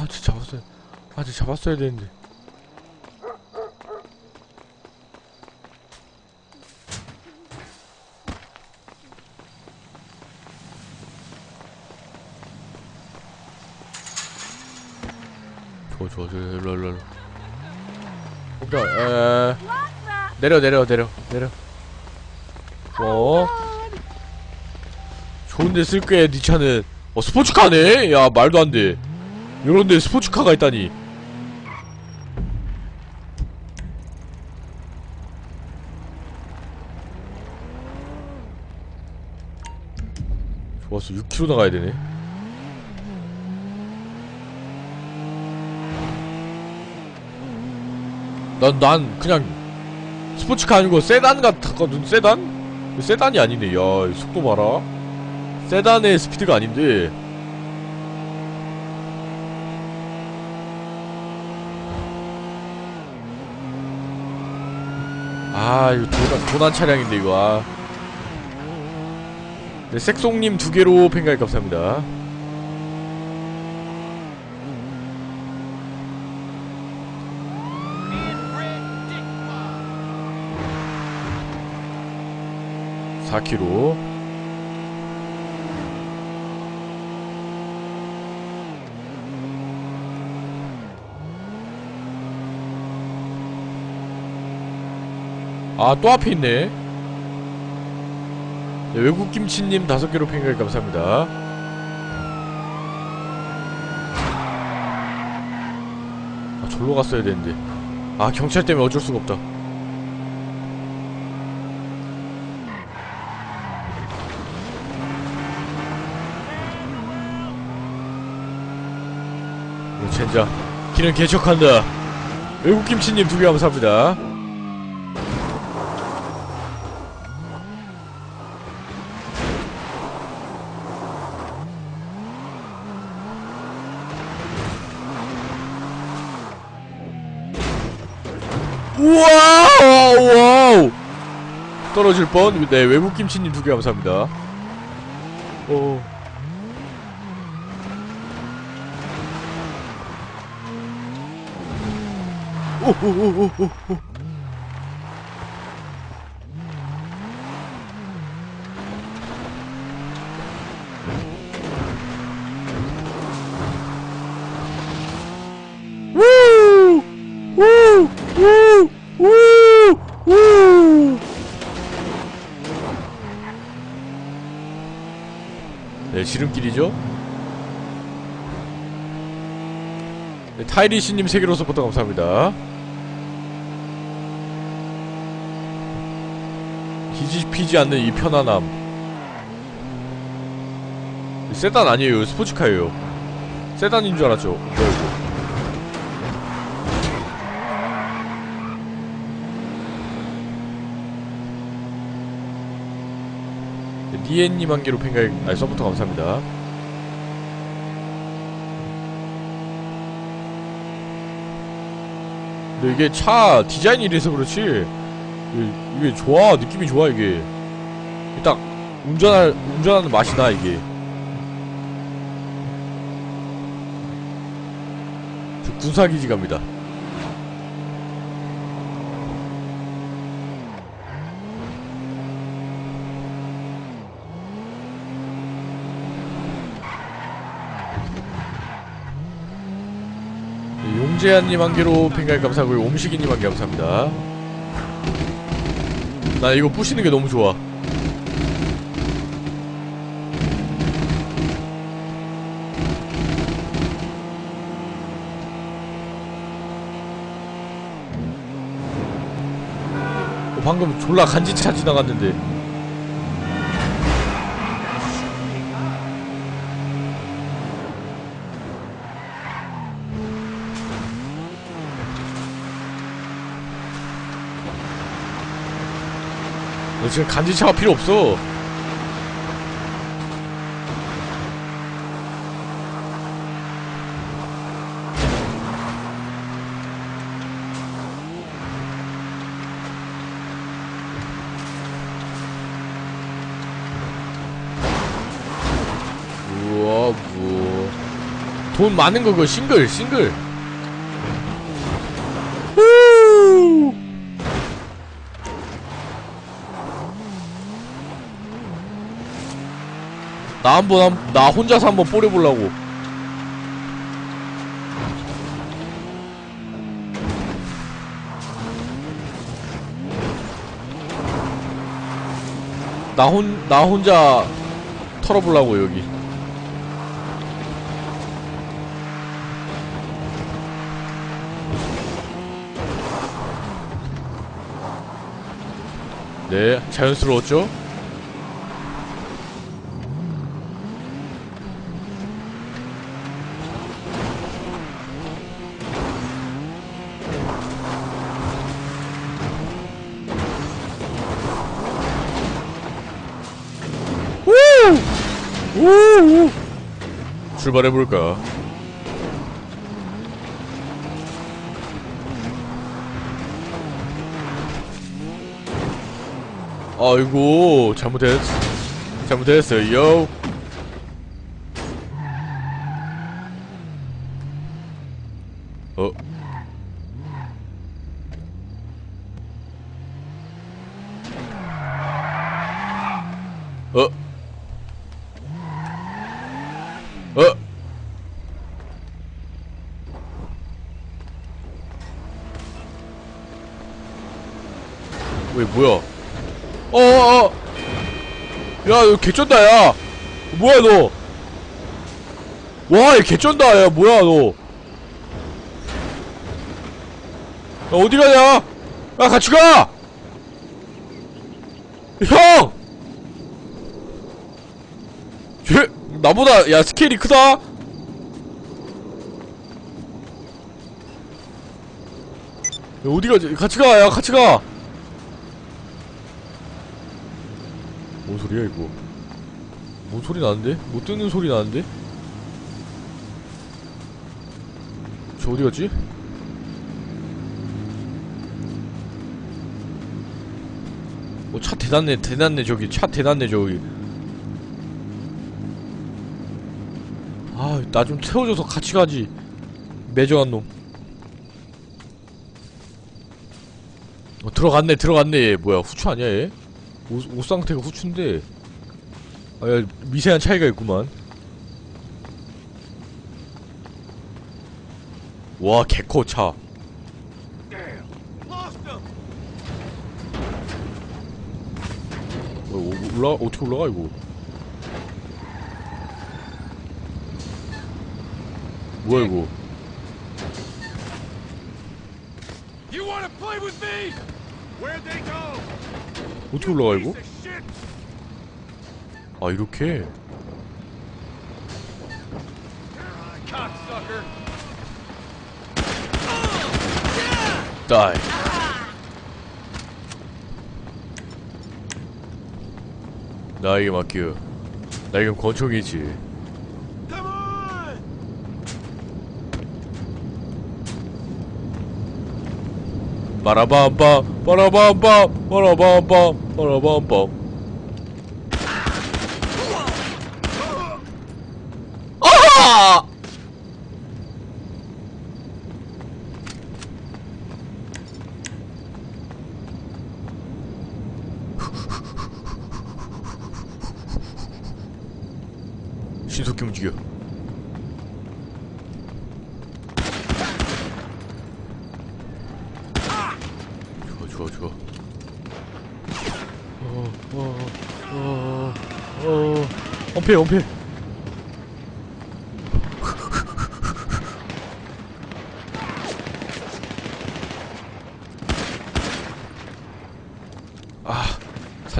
아 진짜 잡았어요. 아 진짜 잡았어야 되는데. 좋아 좋아 좋아 일로 일로 일로. 오케이 에 내려 내려 내려 내려. 어? 좋은데 쓸 거야 니 차는. 어 스포츠카네? 야 말도 안돼 요런데 스포츠카가 있다니. 좋았어. 6km 나가야 되네. 난, 난 그냥 스포츠카 아니고 세단 같았거든 세단? 세단이 아니네. 야 속도 봐라. 세단의 스피드가 아닌데 아 이거 도난, 도난 차량인데 이거. 아. 네, 색송님 두 개로 팬가입 감사합니다. 사 k 로 아, 또 앞에 있네. 네, 외국 김치님 다섯 개로 팽가입 감사합니다. 아, 절로 갔어야 되는데. 아, 경찰 때문에 어쩔 수가 없다. 오, 젠장. 기는 개척한다. 외국 김치님 두 개 감사합니다. 우와! 와우! 떨어질 뻔. 네, 외국 김치님 두 개 감사합니다. 어. 오오오오오. 우! 지름길이죠? 네, 타이리시님 세계로 서포터 감사합니다. 뒤집히지 않는 이 편안함. 세단 아니에요. 스포츠카예요. 세단인 줄 알았죠. 뭐이고 니엔님 한 개로 팬가입, 아니 서부터 감사합니다. 근데 이게 차 디자인이 이래서 그렇지. 이게, 이게 좋아. 느낌이 좋아 이게. 딱 운전할 운전하는 맛이 나 이게. 저 군사기지 갑니다. 네, 용재한님 한 개로 팬가입 감사하고요. 옴식이님 한 개 감사합니다. 나 이거 부시는 게 너무 좋아. 어, 방금 졸라 간지차 지나갔는데. 너 지금 간지차가 필요 없어. 우와, 뭐. 돈 많은 거 그거 싱글 싱글 나 한번 한- 나 혼자서 한번 뿌려보려고 나 혼 나 혼자 털어보려고 여기 네 자연스러웠죠? 출발해볼까? 아이고 잘못했 잘못했어요 어 어? 어? 왜 뭐야? 어어 어! 야, 너 개쩐다, 야! 뭐야, 너? 와, 얘 개쩐다, 야, 뭐야, 너? 야, 어디 가냐? 야, 같이 가! 형! 쟤, 나보다, 야, 스케일이 크다? 야, 어디 가지? 같이 가, 야, 같이 가! 소리야 이거 뭔 소리 나는데? 못 듣는 소리 나는데? 저 어디 갔지? 어, 차 대단네 대단네 저기 차 대단네 저기 아 나 좀 태워줘서 같이 가지 매정한 놈 어, 들어갔네 들어갔네 얘 뭐야 후추 아니야 얘? 옷, 옷 상태가 후춘데. 아, 야, 미세한 차이가 있구만. 와 개커 차. 어, 오- 올라 어떻게 올라가 이거? 뭐야 이거? You want to play with me? Where'd they go? 어떻게 올라가 이거! 아 이렇게! 다이 나에게 맡겨 나에겐 권총이지 Ba da ba ba, ba da ba ba, ba da ba ba, ba da ba ba.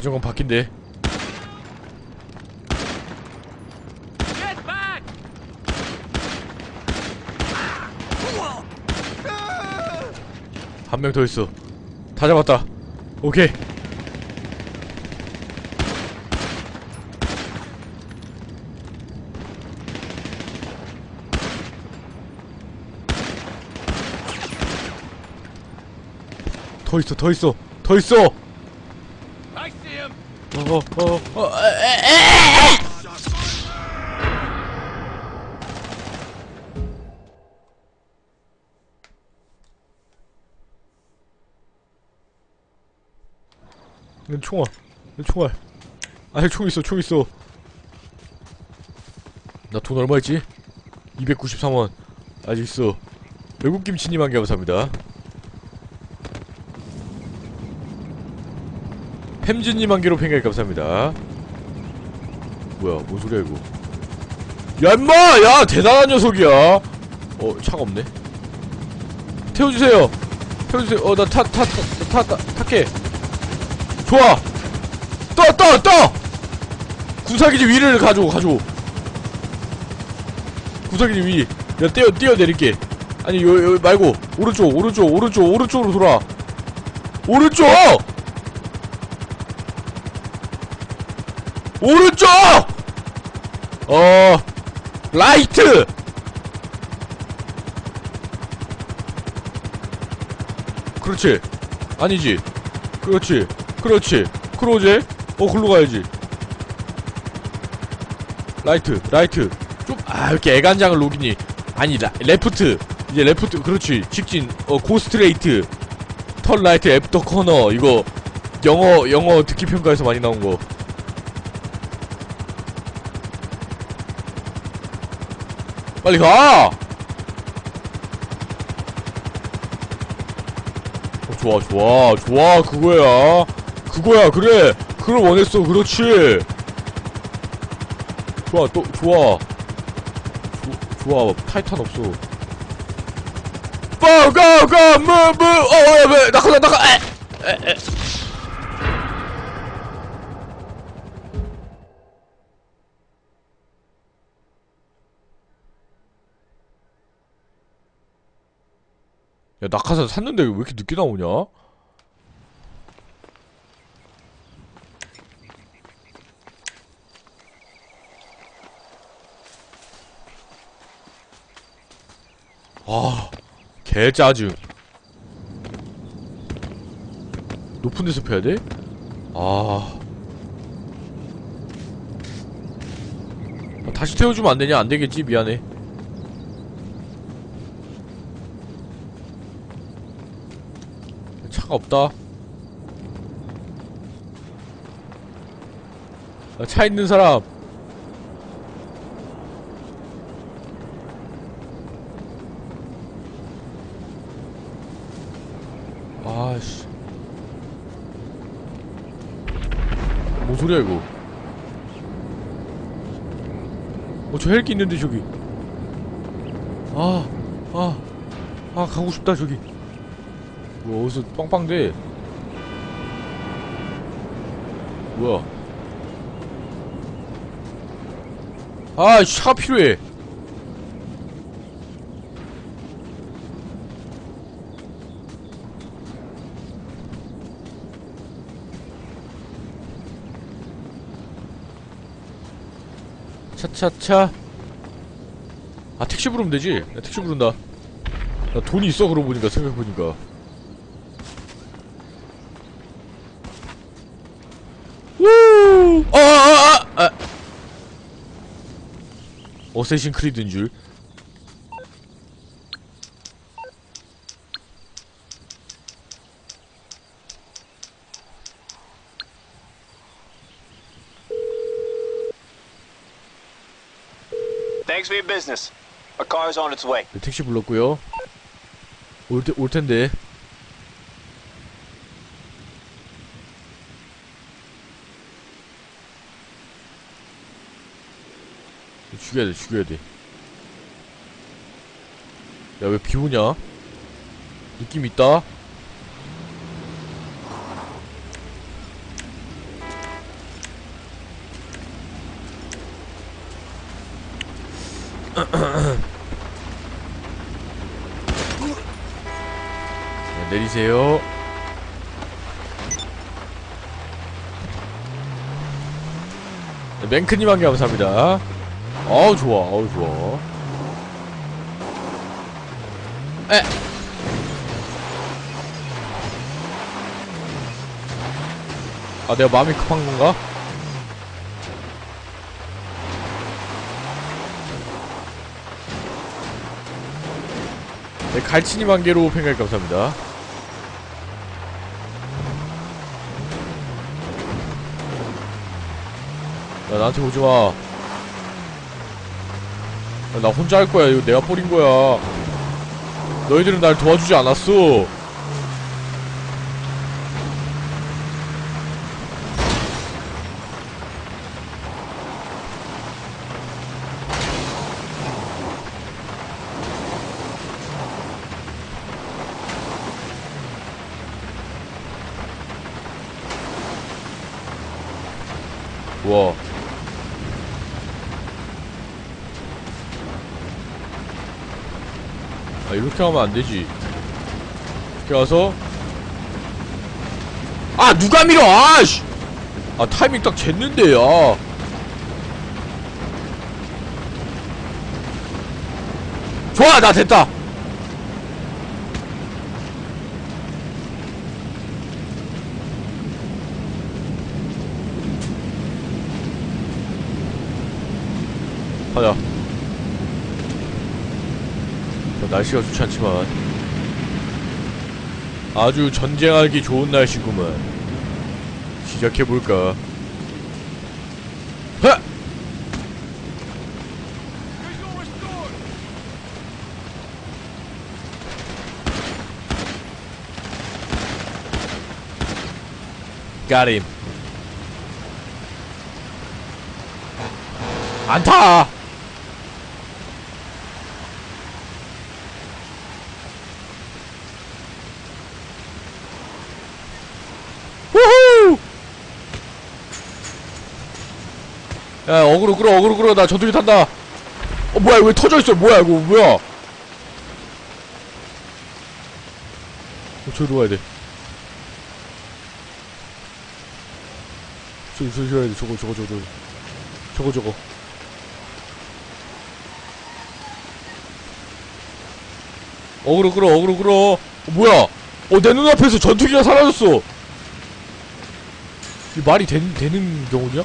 Get back! 한명 더 있어 다 잡았다 오케이 더 있어 더 있어 더 있어! 어, 어, 어, 에, 에, 에! 내 총알 내 총알 아니 총 있어 총 있어 나 돈 얼마 있지? 293원 아직 있어 외국김치님 한개 감사합니다 햄즈님 한 개로 팽가게 감사합니다. 뭐야 뭔 소리야 이거. 야 임마! 야 대단한 녀석이야. 어 차가 없네. 태워주세요. 태워주세요. 어 나 타 타 타타 탈게 좋아. 떠 떠 떠! 구사기지 위를 가져 가져. 구사기지 위. 내가 떼어 뛰어 내릴게. 아니 요, 요 말고. 오른쪽 오른쪽 오른쪽 오른쪽으로 돌아. 오른쪽 오른쪽! 어 라이트! 그렇지. 아니지. 그렇지. 그렇지. 크로제? 어 글로 가야지. 라이트 라이트. 좀 아 이렇게 애간장을 녹이니? 아니 라, 레프트. 이제 레프트 그렇지. 직진 어 고스트레이트. 턴 라이트 애프터 코너. 이거 영어 영어 듣기 평가에서 많이 나온 거 빨리 가! 어, 좋아, 좋아, 좋아, 그거야. 그거야, 그래. 그걸 원했어, 그렇지. 좋아, 또, 좋아. 조, 좋아, 타이탄 없어. 고, 고, 고, 무, 무, 어, 어, 왜, 나가, 나가, 에! 에, 에. 낙하산 샀는데 왜 이렇게 늦게 나오냐? 아, 개 짜증. 높은 데서 펴야 돼? 아. 아, 다시 태워주면 안 되냐? 안 되겠지? 미안해. 없다. 아, 차 있는 사람. 아씨. 뭔 소리야 이거? 어저 헬기 있는데 저기. 아, 아, 아 가고 싶다 저기. 뭐 어디서 빵빵대. 뭐야? 아 차가 필요해. 차차차. 아 택시 부르면 되지? 나 택시 부른다. 나 돈이 있어 그러고 보니까 생각해보니까 우! 아, 아, 아, 아. 어쌔신 크리드인 줄. Thanks for your business. A car's on its way. 네, 택시 불렀고요. 올, 테, 올 텐데. 죽여야 돼, 죽여야 돼. 야, 왜 비 오냐? 느낌 있다? 네, 내리세요. 네, 맹크님 한개 감사합니다. 어우, 좋아, 어우, 좋아. 에! 아, 내가 마음이 급한 건가? 네, 갈치님 한 개로 팽갈 감사합니다. 야 나한테 오지마 야, 나 혼자 할 거야. 이거 내가 뿌린 거야. 너희들은 날 도와주지 않았어. 와 아 이렇게 하면 안 되지. 이렇게 와서. 아 누가 밀어? 아씨! 아 타이밍 딱 쟀는데 야. 좋아 나 됐다. 가자. 뭐 날씨가 좋지 않지만 아주 전쟁하기 좋은 날씨구만. 시작해볼까. Got him. 안타 우후 야 어그로 끌어 어그로 끌어. 나 저쪽에 탄다. 어 뭐야 왜 터져있어? 뭐야 이거? 뭐야? 어, 저기로 가야 돼. 저기 저기 가야 돼. 저거 저거 저거 저거. 저거 저거. 어그로 끌어 어그로 끌어. 어, 뭐야? 어 내 눈앞에서 전투기가 사라졌어. 이 말이 된, 되는 경우냐?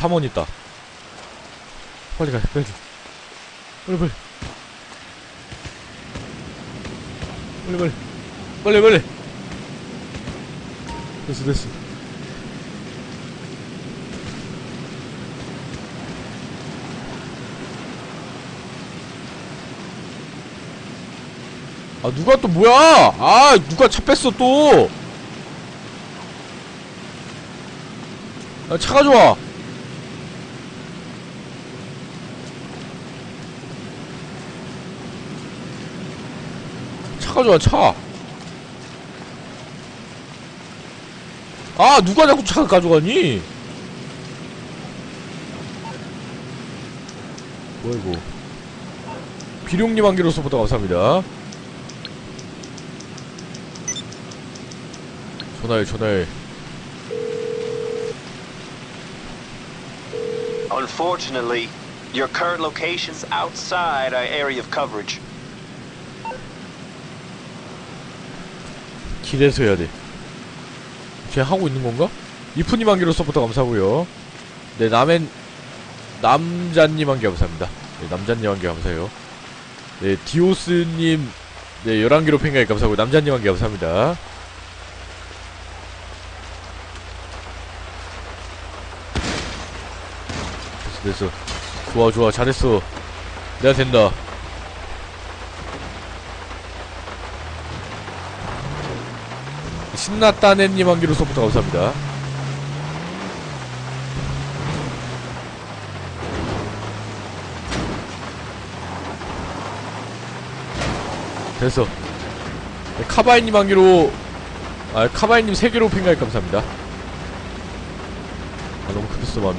3원 있다. 빨리 가 빨리 빨리 빨리. 빨리 빨리. 빨리 빨리. 됐어 됐어. 아 누가 또 뭐야? 아 누가 차 뺐어 또. 아, 차가 좋아. 가 좋아 차아 누가 자꾸 차 가져가니? 뭐야 이거 비룡님 한 개로 서부터 감사합니다 전화해 전화해 Unfortunately, your current location's outside our area of coverage. 길에서 해야 돼. 쟤 하고 있는 건가? 이프님 한 개로 서부터 감사하고요. 네 남엔 남자님 한개 감사합니다. 네 남자님 한개 감사해요. 네 디오스님 네 11개로 팽가에 감사하고 남자님 한개 감사합니다. 됐어 됐어. 좋아 좋아 잘했어. 내가 된다. 신났다네님 한 개로 서부터 감사합니다. 됐어. 네, 카바이님 한 개로, 아, 카바이님 세 개로 팽가입 감사합니다. 아, 너무 크겠어, 마음이.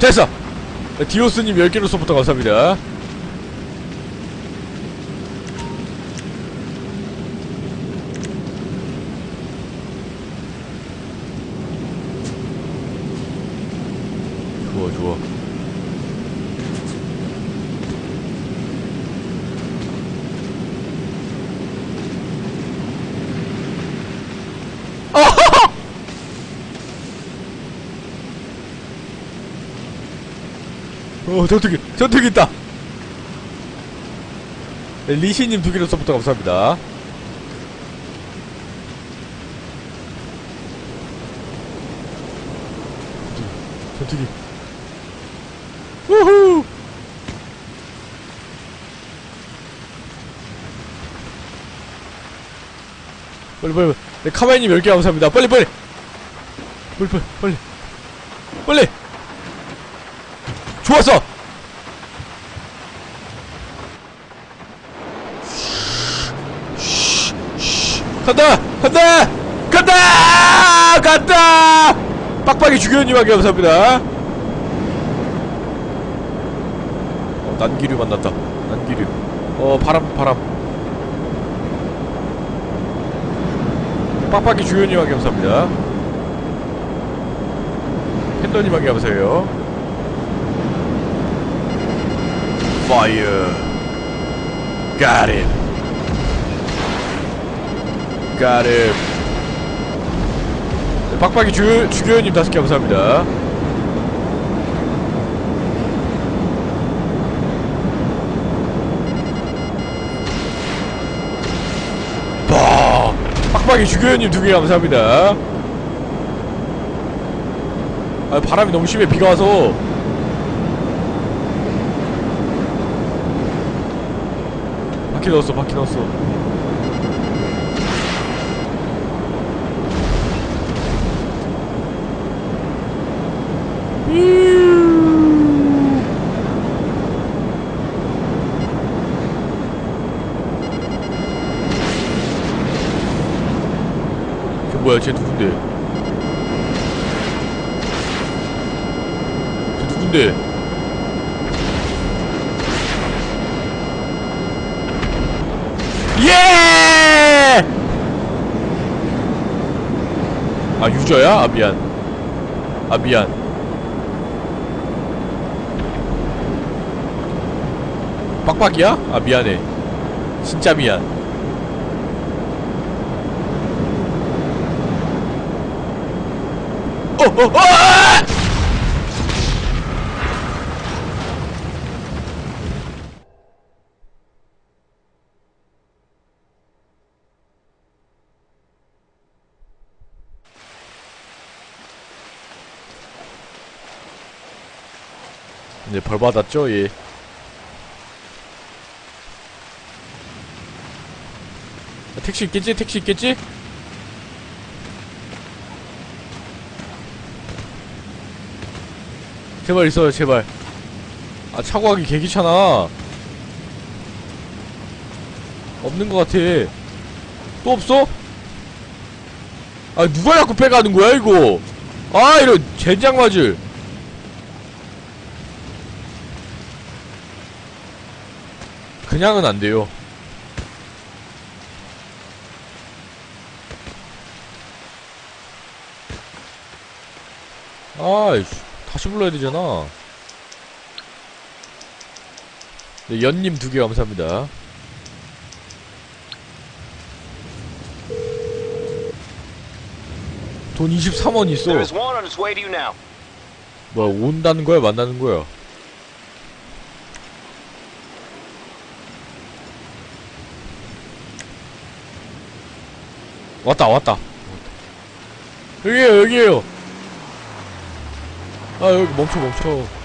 됐어! 네, 디오스님 10개로 서부터 감사합니다. 어 전투기 전투기 있다. 네, 리시님 두 개로 서부터 감사합니다. 전투기. 우후! 빨리 빨리 네, 카마이님 10개 감사합니다. 빨리 빨리! 빨리 빨리 빨리! 빨리! 좋았어 간다! 간다! 간다! 간다! 빡빡이 주교님에게 감사합니다. 어, 난기류 만났다. 난기류. 어 바람 바람. 빡빡이 주교님에게 감사합니다. 팬더님에게 감사해요. Fire. Got It 네, 빡빡이 주, 주교님 다섯 개 감사합니다. 빠 빡빡이 주교님 두 개 감사합니다. 아 바람이 너무 심해. 비가 와서. 바퀴 넣었어 바퀴 넣었어 뭐야 쟤 누군데 쟤 누군데 예! 아 유저야? 아 미안 아 미안 빡빡이야? 아 미안해 진짜 미안 이제 벌 받았죠, 예. 아, 택시 있겠지? 택시 있겠지? 제발 있어요, 제발. 아, 차고 가기 개 귀찮아. 없는 것 같아. 또 없어? 아, 누가 자꾸 빼가는 거야, 이거? 아, 이런, 젠장 맞을. 그냥은 안 돼요. 아이씨, 다시 불러야 되잖아. 네, 연님 두 개 감사합니다. 돈 23원 있어. 뭐야, 온다는 거야, 만나는 거야? 왔다, 왔다. 여기에요, 여기에요. 아, 여기 멈춰, 멈춰.